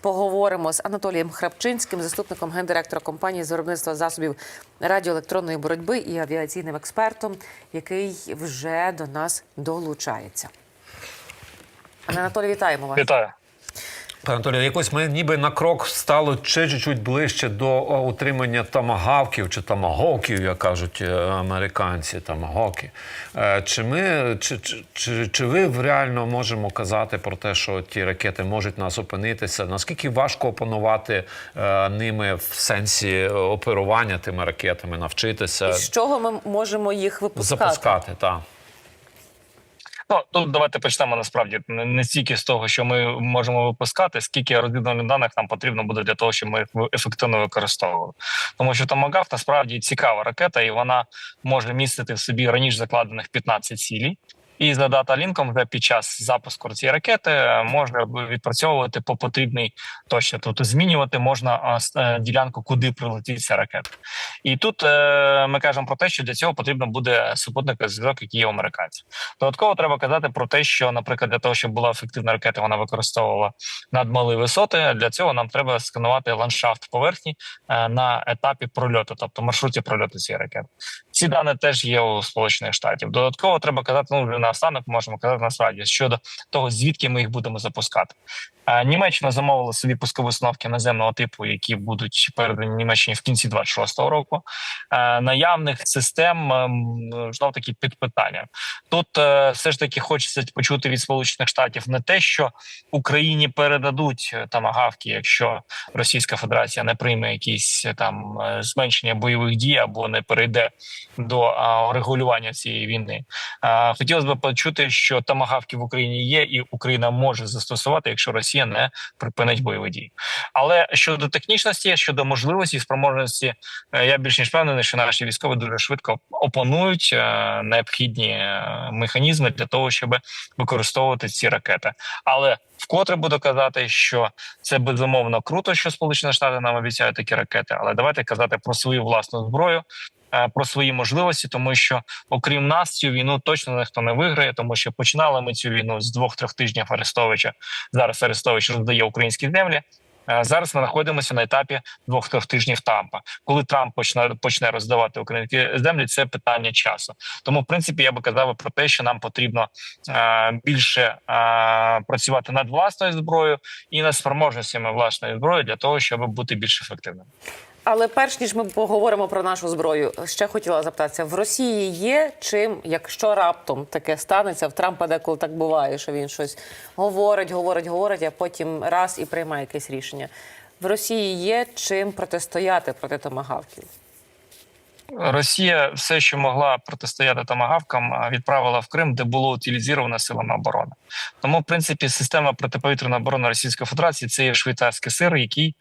поговоримо з Анатолієм Храпчинським, заступником гендиректора компанії з виробництва засобів радіоелектронної боротьби і авіаційним експертом, який вже до нас долучається. Анатолій, вітаємо вас. Вітаю. Пане Анатолію, якось ми ніби на крок стало ще чуть-чуть ближче до утримання тамагавків чи тамагоків, як кажуть е, американці, тамагоки. Е, Чи ми чи, чи, чи, чи ви реально можемо казати про те, що ті ракети можуть нас опинитися? Наскільки важко опанувати е, ними в сенсі оперування тими ракетами, навчитися І з чого ми можемо їх випускати? запускати? Так. Ну тут давайте почнемо насправді не стільки з того, що ми можемо випускати, скільки розвідувальних даних нам потрібно буде для того, щоб ми їх ефективно використовували. Тому що Томагав насправді цікава ракета, і вона може містити в собі раніше закладених 15 цілей. І за дата-лінком вже під час запуску цієї ракети е, можна відпрацьовувати по потрібній точно. Тобто змінювати можна с- е, ділянку, куди прилетить ця ракета. І тут е, ми кажемо про те, що для цього потрібно буде супутниковий зв'язок, який є у американців. Додатково треба казати про те, що, наприклад, для того, щоб була ефективна ракета, вона використовувала надмалі висоти. Для цього нам треба сканувати ландшафт поверхні е, на етапі прольоту, тобто маршруті прольоту цієї ракети. Ці дані теж є у Сполучених Штатів. Додатково треба казати, ну вже наостанок можемо казати насправді щодо того, звідки ми їх будемо запускати. Е, Німеччина замовила собі пускові установки наземного типу, які будуть передані Німеччині в кінці 26-го року. Е, Наявних систем ем, знов таки під питанням. Тут е, все ж таки хочеться почути від Сполучених Штатів не те, що Україні передадуть е, тамагавки, якщо Російська Федерація не прийме якісь там зменшення бойових дій або не перейде до регулювання цієї війни. Хотілося б почути, що тамагавки в Україні є, і Україна може застосувати, якщо Росія не припинить бойові дії. Але щодо технічності, щодо можливості і спроможності, е, я більш ніж впевнений, що наші військові дуже швидко опанують е, необхідні е, механізми для того, щоб використовувати ці ракети. Але вкотре буду казати, що це безумовно круто, що Сполучені Штати нам обіцяють такі ракети. Але давайте казати про свою власну зброю. Е, Про свої можливості, тому що окрім нас цю війну точно ніхто не виграє, тому що починали ми цю війну з двох-трьох тижнів Арестовича. Зараз Арестович роздає українські землі. Е, Зараз ми знаходимося на етапі двох-трьох тижнів Трампа. Коли Трамп почне почне роздавати українські землі, це питання часу. Тому, в принципі, я би казав про те, що нам потрібно е, більше е, працювати над власною зброєю і над спроможностями власної зброї для того, щоб бути більш ефективним. Але перш ніж ми поговоримо про нашу зброю, ще хотіла запитатися: в Росії є чим, якщо раптом таке станеться, в Трампа деколи так буває, що він щось говорить, говорить, говорить, а потім раз і приймає якесь рішення. В Росії є чим протистояти проти томагавків. Росія все, що могла протистояти томагавкам, відправила в Крим, де було утилізовано силами оборони. Тому, в принципі, система протиповітряної оборони Російської Федерації це є швейцарський сир, який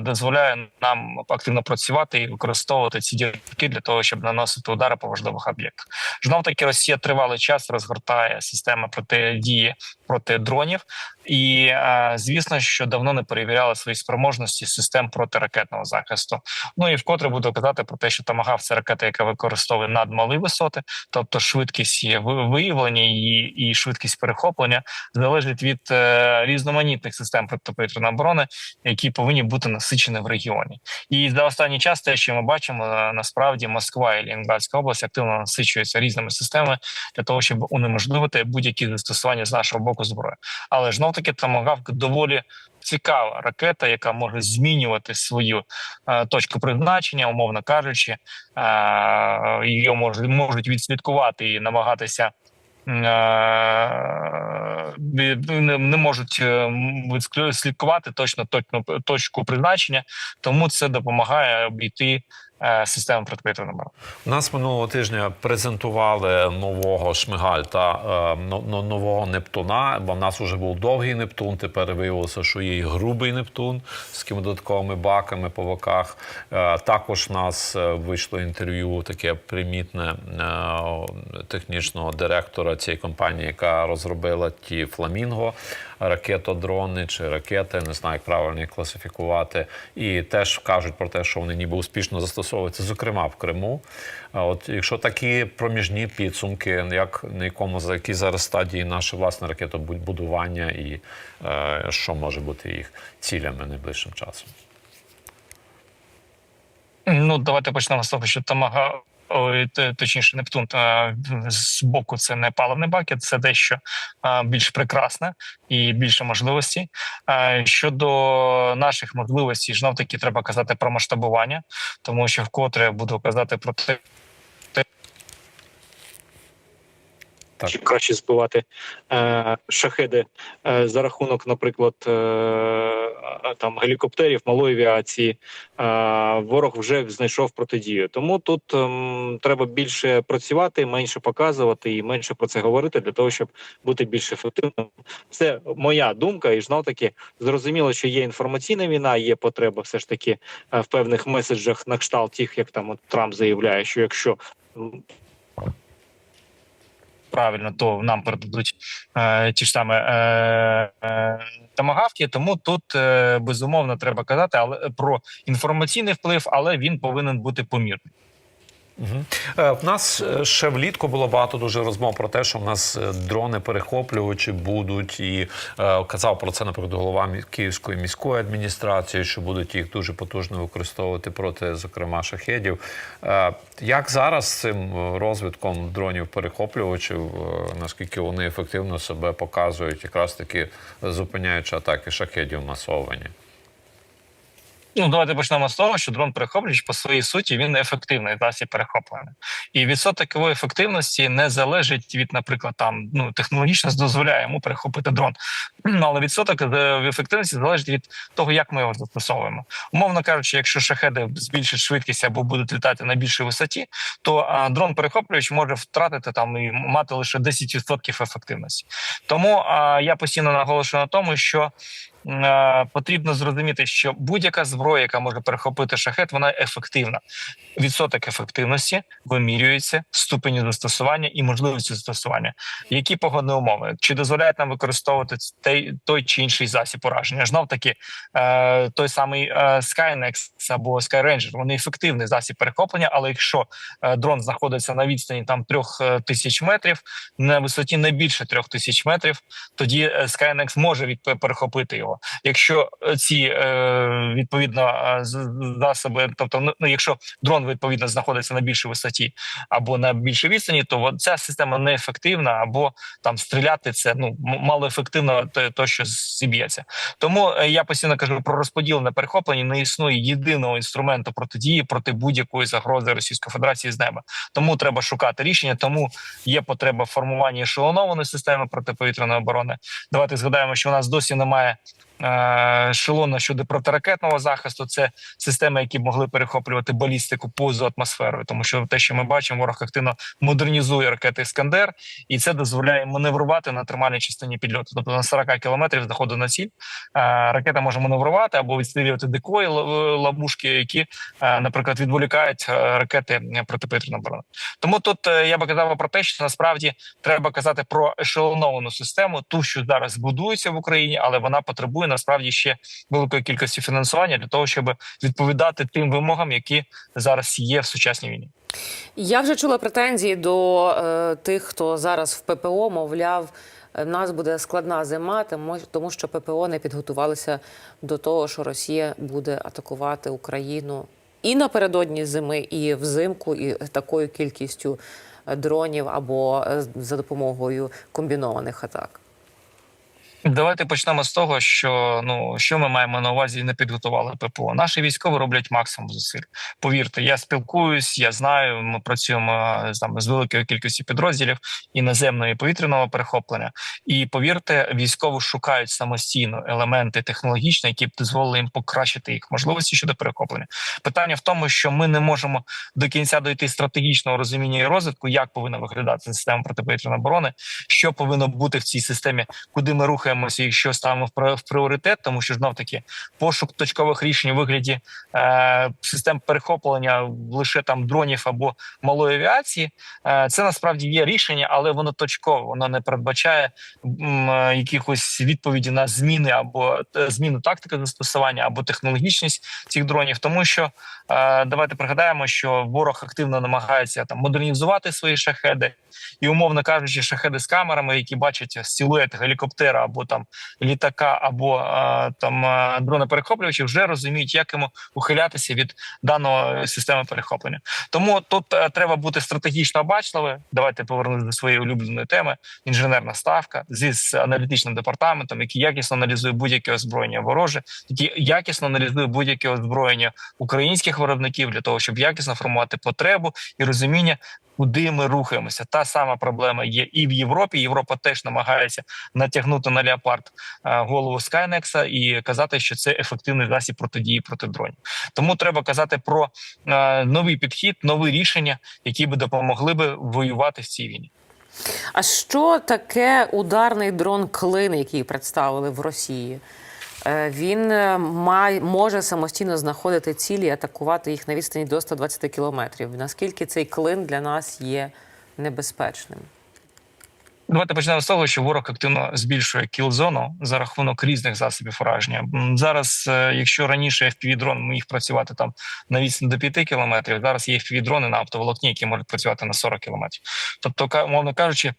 дозволяє нам активно працювати і використовувати ці дірки для того, щоб наносити удари по важливих об'єктах. Знов таки Росія тривалий час розгортає системи протидії проти дронів, і е, звісно, що давно не перевіряла свої спроможності систем протиракетного захисту. Ну і вкотре буду казати про те, що Тамагав це ракета, яка використовує надмалі висоти, тобто швидкість її виявлення і, і швидкість перехоплення залежить від е, різноманітних систем протиповітряної оборони, які повинні бути насичені в регіоні. І за останній час те, що ми бачимо, е, насправді Москва і Лінградська область активно насичуються різними системами для того, щоб унеможливити будь-які застосування з нашого боку зброї. Але знов таки Томагавк доволі цікава ракета, яка може змінювати свою е, точку призначення, умовно кажучи, е, її можуть, можуть відслідкувати і намагатися. е, Не, не можуть е, м, відслідкувати точно точну точку призначення, тому це допомагає обійти е, систему протиповітряної оборони. Нас минулого тижня презентували нового Шмигаль та е, но- но- нового Нептуна, бо в нас вже був довгий Нептун. Тепер виявилося, що є і грубий Нептун з такими додатковими баками по боках. Е, також в нас вийшло інтерв'ю таке примітне технічного директора цієї компанії, яка розробила ті фламінго ракетодрони чи ракети, не знаю, як правильно їх класифікувати. І теж кажуть про те, що вони ніби успішно застосовують застосовується, зокрема в Криму. От якщо такі проміжні підсумки, як на якому за які зараз стадії наше власне ракетобудування і е, що може бути їх цілями найближчим часом? Ну, давайте почнемо з того, що Тамага. Точніше, Нептун з боку це не паливний бакет, це дещо більш прекрасне і більше можливості. Щодо наших можливостей, знов таки треба казати про масштабування, тому що вкотре буду казати про те, Так. чи краще збивати е, шахеди е, за рахунок, наприклад, е, там гелікоптерів, малої авіації. Е, ворог вже знайшов протидію. Тому тут ем, треба більше працювати, менше показувати і менше про це говорити для того, щоб бути більш ефективним. Це моя думка, і знов таки зрозуміло, що є інформаційна війна, є потреба все ж таки е, в певних меседжах на кшталт тих, як там от Трамп заявляє, що якщо правильно, то нам передадуть е, ті ж саме е, е, тамагавки. Тому тут е, безумовно треба казати, але про інформаційний вплив, але він повинен бути помірний. Угу. В нас е, ще влітку було багато дуже розмов про те, що в нас е, дрони перехоплювачі будуть, і казав про це наприклад голова Київської міської адміністрації, що будуть їх дуже потужно використовувати проти, зокрема, шахедів. Як зараз з цим розвитком дронів перехоплювачів, е, наскільки вони ефективно себе показують, якраз таки зупиняючи атаки шахедів масовані? Ну, давайте почнемо з того, що дрон перехоплювач по своїй суті він ефективний засіб перехоплення. І відсоток його ефективності не залежить від, наприклад, там ну технологічність дозволяє йому перехопити дрон. Але відсоток е, ефективності залежить від того, як ми його застосовуємо. Умовно кажучи, якщо шахеди збільшать швидкість або будуть літати на більшій висоті, то дрон перехоплювач може втратити там і мати лише 10% ефективності. Тому а, я постійно наголошую на тому, що потрібно зрозуміти, що будь-яка зброя, яка може перехопити шахет, вона ефективна. Відсоток ефективності вимірюється ступеню застосування і можливістю застосування. Які погодні умови? Чи дозволяють нам використовувати той, той чи інший засіб ураження? Знов таки, е, той самий е, Skynex або Skyranger, вони ефективний засіб перехоплення, але якщо е, дрон знаходиться на відстані там трьох е, тисяч метрів, на висоті не більше трьох тисяч метрів, тоді е, Skynex може перехопити його. Якщо е, ці е, відповідно е, засоби, тобто ну, ну, якщо дрон відповідно знаходиться на більшій висоті або на більшій відстані, то ця система неефективна, або там стріляти це ну м- малоефективно то, що зіб'ється. Тому я постійно кажу про розподіл на перехоплення. Не існує єдиного інструменту протидії проти будь-якої загрози Російської Федерації з неба. Тому треба шукати рішення. Тому є потреба в формуванні ешелонованої системи протиповітряної оборони. Давайте згадаємо, що у нас досі немає. Е, Ешелону щодо протиракетного захисту це системи, які б могли перехоплювати балістику поза атмосферою, тому що те, що ми бачимо, ворог активно модернізує ракети Іскандер, і це дозволяє маневрувати на термальній частині підльоту. Тобто на 40 кілометрів заходу на ціль е, ракета може маневрувати або відстрілювати дикої л- ловушки, які, е, наприклад, відволікають е, ракети протиповітряної оборони. Тому тут е, я би казав про те, що насправді треба казати про ешелоновану систему, ту, що зараз будується в Україні, але вона потребує насправді ще великої кількості фінансування для того, щоб відповідати тим вимогам, які зараз є в сучасній війні. Я вже чула претензії до е, тих, хто зараз в ППО, мовляв, в нас буде складна зима, тому, тому що ППО не підготувалися до того, що Росія буде атакувати Україну і напередодні зими, і взимку, і такою кількістю е, дронів або е, за допомогою комбінованих атак. Давайте почнемо з того, що ну що ми маємо на увазі, не підготували ППО. Наші військові роблять максимум зусиль. Повірте, я спілкуюсь, я знаю. Ми працюємо е, там з великою кількістю підрозділів і наземного і повітряного перехоплення. І повірте, військові шукають самостійно елементи технологічні, які б дозволили їм покращити їх можливості щодо перехоплення. Питання в тому, що ми не можемо до кінця дойти стратегічного розуміння і розвитку, як повинна виглядати система протиповітряної оборони, що повинно бути в цій системі, куди ми рухаємо рухаємося і що ставимо в пріоритет, тому що знов таки пошук точкових рішень у вигляді е, систем перехоплення лише там дронів або малої авіації. Е, це насправді є рішення, але воно точкове, воно не передбачає м, е, якихось відповіді на зміни або е, зміну тактики застосування або технологічність цих дронів, тому що е, давайте пригадаємо, що ворог активно намагається там модернізувати свої шахеди, і умовно кажучи, шахеди з камерами, які бачать силует гелікоптера або там літака, або е, там е, дрона-перехоплювачів, вже розуміють, як йому ухилятися від даної системи перехоплення. Тому тут е, треба бути стратегічно обачливим. Давайте повернемось до своєї улюбленої теми: інженерна ставка зі з аналітичним департаментом, який якісно аналізує будь-яке озброєння вороже, який якісно аналізує будь-яке озброєння українських виробників для того, щоб якісно формувати потребу і розуміння. Куди ми рухаємося? Та сама проблема є і в Європі. Європа теж намагається натягнути на леопард е, голову Скайнекса і казати, що це ефективний засіб протидії проти дронів. Тому треба казати про е, новий підхід, нові рішення, які би допомогли би воювати в цій війні. А що таке ударний дрон Клин, який представили в Росії? Е, Він е, має, може самостійно знаходити цілі і атакувати їх на відстані до 120 кілометрів. Наскільки цей клин для нас є небезпечним? Давайте почнемо з того, що ворог активно збільшує кілзону за рахунок різних засобів ураження. Зараз, е, якщо раніше FPV-дрон міг працювати там на відстані до 5 кілометрів, зараз є FPV-дрони на оптоволокні, які можуть працювати на 40 кілометрів. Тобто, умовно кажучи.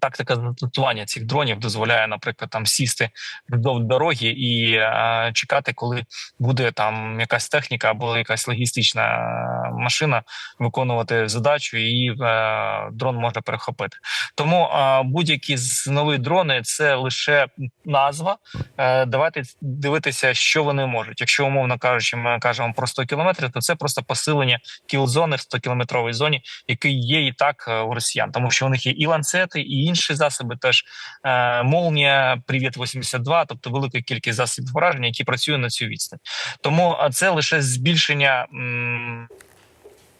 Тактика застосування цих дронів дозволяє, наприклад, там сісти вздовж дороги і е, чекати, коли буде там якась техніка або якась логістична машина виконувати задачу, і е, дрон може перехопити. Тому е, будь-які нові дрони це лише назва. Е, давайте дивитися, що вони можуть. Якщо умовно кажучи, ми кажемо про 100 кілометрів, то це просто посилення кіл-зони в 100 кілометровій зоні, який є і так е, у росіян, тому що у них є і ланцети, і інші засоби. Теж е, молнія, привіт 82 тобто велика кількість засобів враження, які працюють на цю відстань. Тому а, це лише збільшення. м,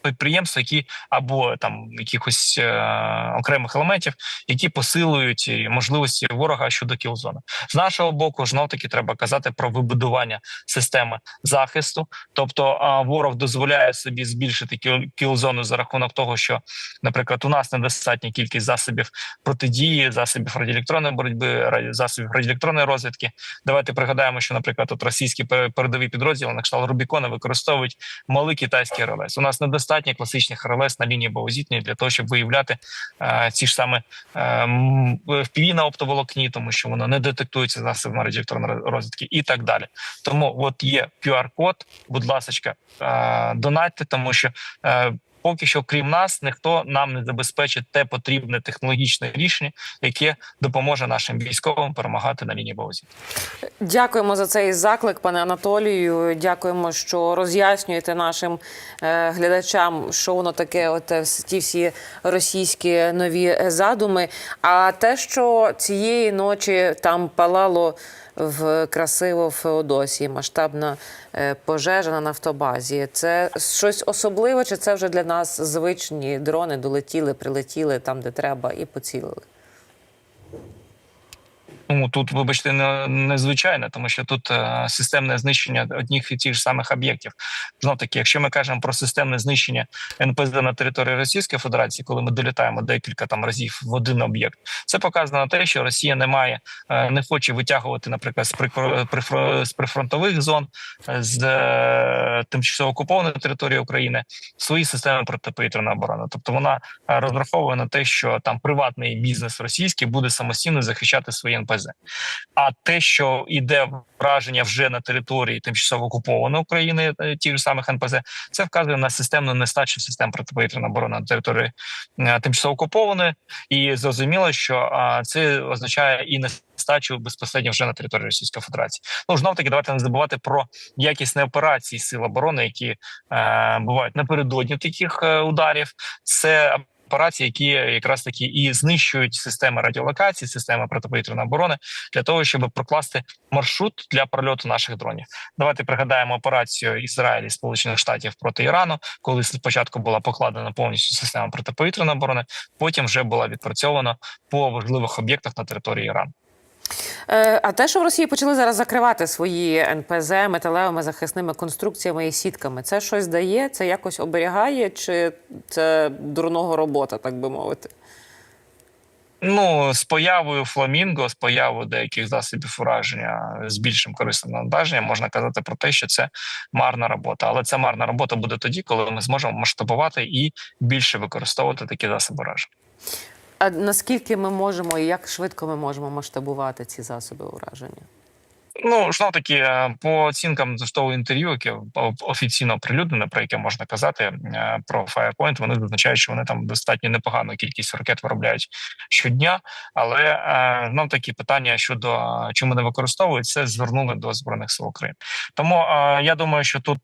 Підприємства, які або там якихось е, окремих елементів, які посилують можливості ворога щодо кілзони. З нашого боку, знов таки треба казати про вибудування системи захисту. Тобто, а, ворог дозволяє собі збільшити кіл- кілзону за рахунок того, що, наприклад, у нас недостатня кількість засобів протидії, засобів радіоелектронної боротьби, засобів радіоелектронної розвідки. Давайте пригадаємо, що, наприклад, от російські пер- передові підрозділи на кшталт Рубікона використовують малий китайський РЛС. У нас недостатньо класичних РЛС на лінії Богозітної для того, щоб виявляти е, ці ж саме е, впіві на оптоволокні, тому що воно не детектується засобами радіоелектронної розвідки і так далі. Тому от є QR-код, будь ласка, е, донатьте, тому що. Поки що, крім нас, ніхто нам не забезпечить те потрібне технологічне рішення, яке допоможе нашим військовим перемагати на лінії Бозі. Дякуємо за цей заклик, пане Анатолію. Дякуємо, що роз'яснюєте нашим е, глядачам, що воно таке, от е, ті всі російські нові задуми. А те, що цієї ночі там палало в красиво Феодосії, масштабна е, пожежа на нафтобазі, це щось особливе, чи це вже для нас звичні дрони долетіли, прилетіли там, де треба, і поцілили? Ну тут, вибачте, не незвичайно, тому що тут е, системне знищення одних і тих ж самих об'єктів. Знов таки, якщо ми кажемо про системне знищення НПЗ на території Російської Федерації, коли ми долітаємо декілька там разів в один об'єкт, це показано те, що Росія не має, е, не хоче витягувати, наприклад, з з прифронтових зон, е, з тимчасово окупованої території України свої системи протиповітряної оборони. Тобто вона розраховує на те, що там приватний бізнес російський буде самостійно захищати свої НПЗ. А те, що йде враження вже на території тимчасово окупованої України, е, ті ж самих НПЗ, це вказує на системну нестачу систем протиповітряної оборони на території е, тимчасово окупованої, і зрозуміло, що це означає і нестачу безпосередньо вже на території Російської Федерації. Ну знов таки, давайте не забувати про якісні операції сил оборони, які е, бувають напередодні таких е, ударів. Це операції, які якраз таки і знищують системи радіолокації, системи протиповітряної оборони для того, щоб прокласти маршрут для прольоту наших дронів. Давайте пригадаємо операцію Ізраїлі Сполучених Штатів проти Ірану, коли спочатку була покладена повністю система протиповітряної оборони, потім вже була відпрацьована по важливих об'єктах на території Ірану. Е, А те, що в Росії почали зараз закривати свої НПЗ металевими захисними конструкціями і сітками, це щось дає, це якось оберігає, чи це дурного робота, так би мовити? Ну, з появою фламінго, з появою деяких засобів ураження з більшим корисним навантаженням, можна казати про те, що це марна робота. Але ця марна робота буде тоді, коли ми зможемо масштабувати і більше використовувати такі засоби ураження. А наскільки ми можемо і як швидко ми можемо масштабувати ці засоби ураження? Ну знов таки е, по оцінкам з того інтерв'ю, яке офіційно оприлюднене, про яке можна казати е, про Firepoint, вони зазначають, що вони там достатньо непогану кількість ракет виробляють щодня. Але е, знов таки питання щодо чому не використовують, це звернули до збройних сил України. Тому я думаю, що тут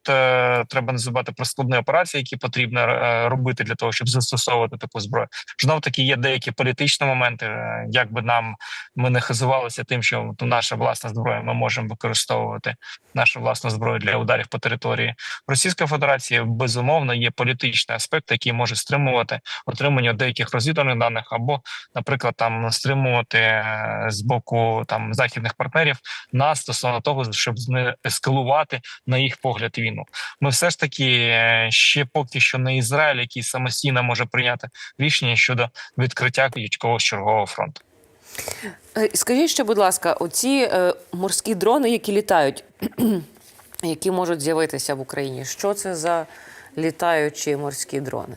треба не забувати про складні операції, які потрібно робити для того, щоб застосовувати таку зброю. Знов таки є деякі політичні моменти, е, як би нам ми не хизувалися тим, що наша власна зброя ми можемо використовувати нашу власну зброю для ударів по території Російської Федерації. Безумовно, є політичний аспект, який може стримувати отримання деяких розвідувальних даних, або, наприклад, там стримувати е, з боку там західних партнерів нас стосовно того, щоб не ескалувати на їх погляд війну. Ми все ж таки е, ще поки що не Ізраїль, який самостійно може прийняти рішення щодо відкриття якогось чергового фронту. Е, Скажіть ще, будь ласка, оці е, морські дрони, які літають, які можуть з'явитися в Україні, що це за літаючі морські дрони?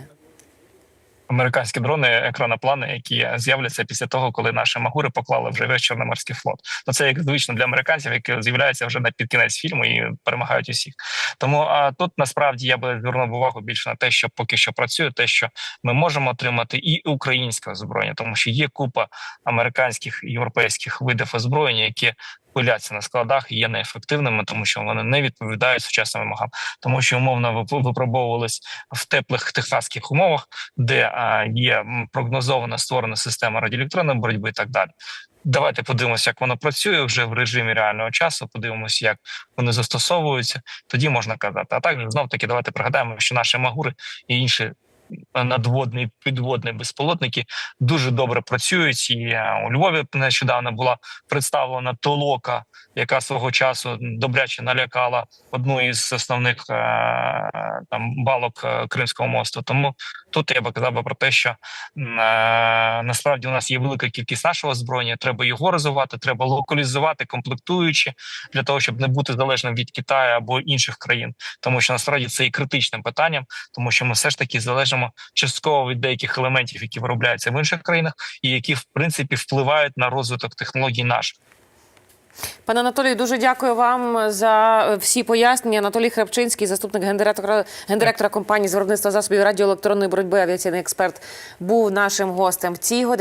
Американські дрони, екраноплани, які з'являться після того, коли наші магури поклали вже весь Чорноморський флот. Ну це як звично для американців, які з'являються вже на під кінець фільму і перемагають усіх. Тому а тут насправді я би звернув увагу більше на те, що поки що працює, те, що ми можемо отримати, і українське озброєння, тому що є купа американських і європейських видів озброєння, які пиляться на складах є неефективними, тому що вони не відповідають сучасним вимогам, тому що умовно вип- випробовувались в теплих техаських умовах, де є прогнозована створена система радіоелектронної боротьби і так далі. Давайте подивимося, як воно працює вже в режимі реального часу. Подивимося, як вони застосовуються. Тоді можна казати. А також знов таки давайте пригадаємо, що наші магури і інші надводні підводні безполотники дуже добре працюють. І е, у Львові нещодавно була представлена толока, яка свого часу добряче налякала одну із основних е, там балок е, Кримського мосту. Тому тут я би казав би про те, що е, насправді у нас є велика кількість нашого озброєння. Треба його розвивати, треба локалізувати, комплектуючи для того, щоб не бути залежним від Китаю або інших країн, тому що насправді це і критичним питанням, тому що ми все ж таки залежимо частково від деяких елементів, які виробляються в інших країнах, і які в принципі впливають на розвиток технологій наших. Пане Анатолію, дуже дякую вам за е, всі пояснення. Анатолій Храпчинський, заступник гендиректора, гендиректора компанії з виробництва засобів радіоелектронної боротьби, авіаційний експерт, був нашим гостем в цій годині.